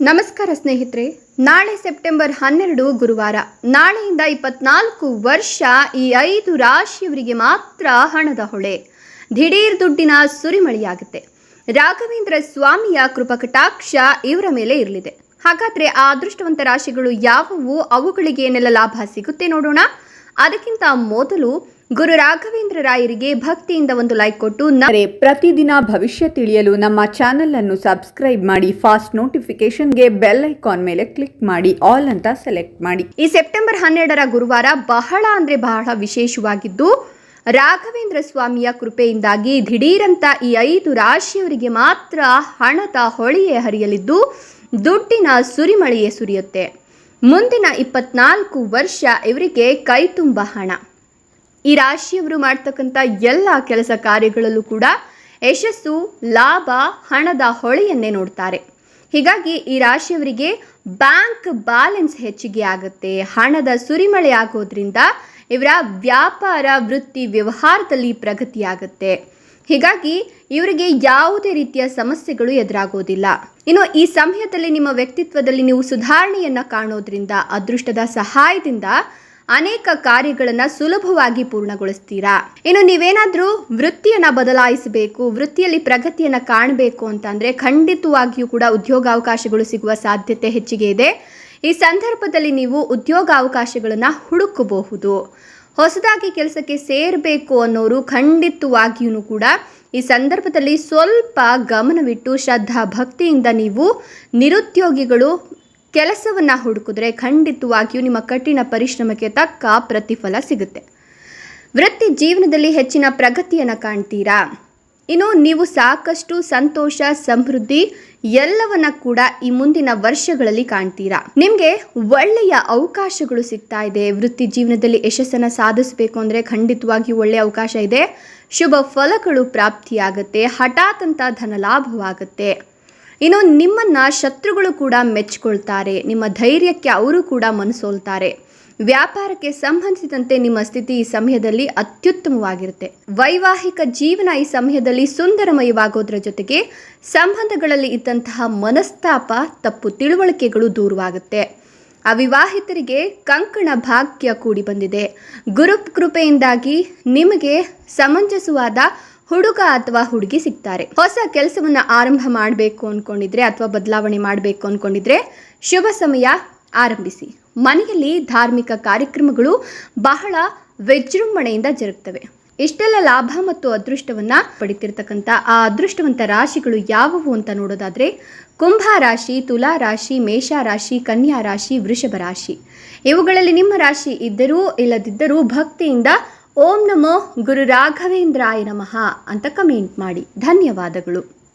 ನಮಸ್ಕಾರ ಸ್ನೇಹಿತರೆ, ನಾಳೆ ಸೆಪ್ಟೆಂಬರ್ ಹನ್ನೆರಡು ಗುರುವಾರ. ನಾಳೆಯಿಂದ ಇಪ್ಪತ್ನಾಲ್ಕು ವರ್ಷ ಈ ಐದು ರಾಶಿಯವರಿಗೆ ಮಾತ್ರ ಹಣದ ಹೊಳೆ. ದಿಢೀರ್ ದುಡ್ಡಿನ ಸುರಿಮಳೆಯಾಗುತ್ತೆ. ರಾಘವೇಂದ್ರ ಸ್ವಾಮಿಯ ಕೃಪಕಟಾಕ್ಷ ಇವರ ಮೇಲೆ ಇರಲಿದೆ. ಹಾಗಾದರೆ ಆ ಅದೃಷ್ಟವಂತ ರಾಶಿಗಳು ಯಾವುವು? ಅವುಗಳಿಗೆ ಏನೆಲ್ಲ ಲಾಭ ಸಿಗುತ್ತೆ ನೋಡೋಣ. ಅದಕ್ಕಿಂತ ಮೊದಲು ಗುರು ರಾಘವೇಂದ್ರ ರಾಯರಿಗೆ ಭಕ್ತಿಯಿಂದ ಒಂದು ಲೈಕ್ ಕೊಟ್ಟು ನರೆ ಪ್ರತಿದಿನ ಭವಿಷ್ಯ ತಿಳಿಯಲು ನಮ್ಮ ಚಾನೆಲ್ ಅನ್ನು ಸಬ್ಸ್ಕ್ರೈಬ್ ಮಾಡಿ ಫಾಸ್ಟ್ ನೋಟಿಫಿಕೇಶನ್ಗೆ ಬೆಲ್ ಐಕಾನ್ ಮೇಲೆ ಕ್ಲಿಕ್ ಮಾಡಿ ಆಲ್ ಅಂತ ಸೆಲೆಕ್ಟ್ ಮಾಡಿ. ಈ ಸೆಪ್ಟೆಂಬರ್ ಹನ್ನೆರಡರ ಗುರುವಾರ ಬಹಳ ಅಂದ್ರೆ ಬಹಳ ವಿಶೇಷವಾಗಿದ್ದು ರಾಘವೇಂದ್ರ ಸ್ವಾಮಿಯ ಕೃಪೆಯಿಂದಾಗಿ ದಿಢೀರಂತ ಈ ಐದು ರಾಶಿಯವರಿಗೆ ಮಾತ್ರ ಹಣದ ಹೊಳೆಯೇ ಹರಿಯಲಿದ್ದು ದುಡ್ಡಿನ ಸುರಿಮಳೆಯೇ ಸುರಿಯುತ್ತೆ. ಮುಂದಿನ ಇಪ್ಪತ್ನಾಲ್ಕು ವರ್ಷ ಇವರಿಗೆ ಕೈ ತುಂಬ ಹಣ. ಈ ರಾಶಿಯವರು ಮಾಡ್ತಕ್ಕಂಥ ಎಲ್ಲ ಕೆಲಸ ಕಾರ್ಯಗಳಲ್ಲೂ ಕೂಡ ಯಶಸ್ಸು, ಲಾಭ, ಹಣದ ಹೊಳೆಯನ್ನೇ ನೋಡ್ತಾರೆ. ಹೀಗಾಗಿ ಈ ರಾಶಿಯವರಿಗೆ ಬ್ಯಾಂಕ್ ಬ್ಯಾಲೆನ್ಸ್ ಹೆಚ್ಚಿಗೆ ಆಗುತ್ತೆ. ಹಣದ ಸುರಿಮಳೆ ಆಗೋದ್ರಿಂದ ಇವರ ವ್ಯಾಪಾರ, ವೃತ್ತಿ, ವ್ಯವಹಾರದಲ್ಲಿ ಪ್ರಗತಿಯಾಗುತ್ತೆ. ಹೀಗಾಗಿ ಇವರಿಗೆ ಯಾವುದೇ ರೀತಿಯ ಸಮಸ್ಯೆಗಳು ಎದುರಾಗೋದಿಲ್ಲ ಇನ್ನು ಈ ಸಮಯದಲ್ಲಿ ನಿಮ್ಮ ವ್ಯಕ್ತಿತ್ವದಲ್ಲಿ ನೀವು ಸುಧಾರಣೆಯನ್ನು ಕಾಣೋದ್ರಿಂದ, ಅದೃಷ್ಟದ ಸಹಾಯದಿಂದ ಅನೇಕ ಕಾರ್ಯಗಳನ್ನು ಸುಲಭವಾಗಿ ಪೂರ್ಣಗೊಳಿಸ್ತೀರಾ? ಇನ್ನು ನೀವೇನಾದರೂ ವೃತ್ತಿಯನ್ನು ಬದಲಾಯಿಸಬೇಕು, ವೃತ್ತಿಯಲ್ಲಿ ಪ್ರಗತಿಯನ್ನು ಕಾಣಬೇಕು ಅಂತಂದರೆ ಖಂಡಿತವಾಗಿಯೂ ಕೂಡ ಉದ್ಯೋಗಾವಕಾಶಗಳು ಸಿಗುವ ಸಾಧ್ಯತೆ ಹೆಚ್ಚಿಗೆ ಇದೆ. ಈ ಸಂದರ್ಭದಲ್ಲಿ ನೀವು ಉದ್ಯೋಗಾವಕಾಶಗಳನ್ನು ಹುಡುಕಬಹುದು. ಹೊಸದಾಗಿ ಕೆಲಸಕ್ಕೆ ಸೇರಬೇಕು ಅನ್ನೋರು ಖಂಡಿತವಾಗಿಯೂ ಕೂಡ ಈ ಸಂದರ್ಭದಲ್ಲಿ ಸ್ವಲ್ಪ ಗಮನವಿಟ್ಟು ಶ್ರದ್ಧಾ ಭಕ್ತಿಯಿಂದ ನೀವು ನಿರುದ್ಯೋಗಿಗಳು ಕೆಲಸವನ್ನು ಹುಡುಕಿದ್ರೆ ಖಂಡಿತವಾಗಿಯೂ ನಿಮ್ಮ ಕಠಿಣ ಪರಿಶ್ರಮಕ್ಕೆ ತಕ್ಕ ಪ್ರತಿಫಲ ಸಿಗುತ್ತೆ. ವೃತ್ತಿ ಜೀವನದಲ್ಲಿ ಹೆಚ್ಚಿನ ಪ್ರಗತಿಯನ್ನು ಕಾಣ್ತೀರಾ? ಇನ್ನು ನೀವು ಸಾಕಷ್ಟು ಸಂತೋಷ, ಸಮೃದ್ಧಿ ಎಲ್ಲವನ್ನ ಕೂಡ ಈ ಮುಂದಿನ ವರ್ಷಗಳಲ್ಲಿ ಕಾಣ್ತೀರಾ? ನಿಮಗೆ ಒಳ್ಳೆಯ ಅವಕಾಶಗಳು ಸಿಗ್ತಾ ಇದೆ. ವೃತ್ತಿ ಜೀವನದಲ್ಲಿ ಯಶಸ್ಸನ್ನು ಸಾಧಿಸಬೇಕು ಅಂದರೆ ಖಂಡಿತವಾಗಿ ಒಳ್ಳೆಯ ಅವಕಾಶ ಇದೆ. ಶುಭ ಫಲಗಳು ಪ್ರಾಪ್ತಿಯಾಗುತ್ತೆ. ಹಠಾತ್ ಅಂತ ಧನ ಲಾಭವಾಗುತ್ತೆ. ಇನ್ನು ನಿಮ್ಮನ್ನ ಶತ್ರುಗಳು ಕೂಡ ಮೆಚ್ಚಿಕೊಳ್ತಾರೆ ನಿಮ್ಮ ಧೈರ್ಯಕ್ಕೆ ಅವರು ಕೂಡ ಮನಸೋಲ್ತಾರೆ. ವ್ಯಾಪಾರಕ್ಕೆ ಸಂಬಂಧಿಸಿದಂತೆ ನಿಮ್ಮ ಸ್ಥಿತಿ ಈ ಸಮಯದಲ್ಲಿ ಅತ್ಯುತ್ತಮವಾಗಿರುತ್ತೆ. ವೈವಾಹಿಕ ಜೀವನ ಈ ಸಮಯದಲ್ಲಿ ಸುಂದರಮಯವಾಗೋದ್ರ ಜೊತೆಗೆ ಸಂಬಂಧಗಳಲ್ಲಿ ಇದ್ದಂತಹ ಮನಸ್ತಾಪ, ತಪ್ಪು ತಿಳುವಳಿಕೆಗಳು ದೂರವಾಗುತ್ತೆ. ಅವಿವಾಹಿತರಿಗೆ ಕಂಕಣ ಭಾಗ್ಯ ಕೂಡಿ ಬಂದಿದೆ. ಗುರು ಕೃಪೆಯಿಂದಾಗಿ ನಿಮಗೆ ಸಮಂಜಸವಾದ ಹುಡುಗ ಅಥವಾ ಹುಡುಗಿ ಸಿಗ್ತಾರೆ. ಹೊಸ ಕೆಲಸವನ್ನು ಆರಂಭ ಮಾಡಬೇಕು ಅನ್ಕೊಂಡಿದ್ರೆ ಅಥವಾ ಬದಲಾವಣೆ ಮಾಡಬೇಕು ಅನ್ಕೊಂಡಿದ್ರೆ ಶುಭ ಸಮಯ, ಆರಂಭಿಸಿ. ಮನೆಯಲ್ಲಿ ಧಾರ್ಮಿಕ ಕಾರ್ಯಕ್ರಮಗಳು ಬಹಳ ವಿಜೃಂಭಣೆಯಿಂದ ಜರುಗ್ತವೆ. ಇಷ್ಟೆಲ್ಲ ಲಾಭ ಮತ್ತು ಅದೃಷ್ಟವನ್ನ ಪಡಿತಿರ್ತಕ್ಕಂಥ ಆ ಅದೃಷ್ಟವಂತ ರಾಶಿಗಳು ಯಾವುವು ಅಂತ ನೋಡೋದಾದ್ರೆ, ಕುಂಭ ರಾಶಿ, ತುಲಾ ರಾಶಿ, ಮೇಷ ರಾಶಿ, ಕನ್ಯಾ ರಾಶಿ, ವೃಷಭ ರಾಶಿ. ಇವುಗಳಲ್ಲಿ ನಿಮ್ಮ ರಾಶಿ ಇದ್ದರೂ ಇಲ್ಲದಿದ್ದರೂ ಭಕ್ತಿಯಿಂದ ಓಂ ನಮೋ ಗುರು ರಾಘವೇಂದ್ರಾಯ ನಮಃ ಅಂತ ಕಮೆಂಟ್ ಮಾಡಿ. ಧನ್ಯವಾದಗಳು.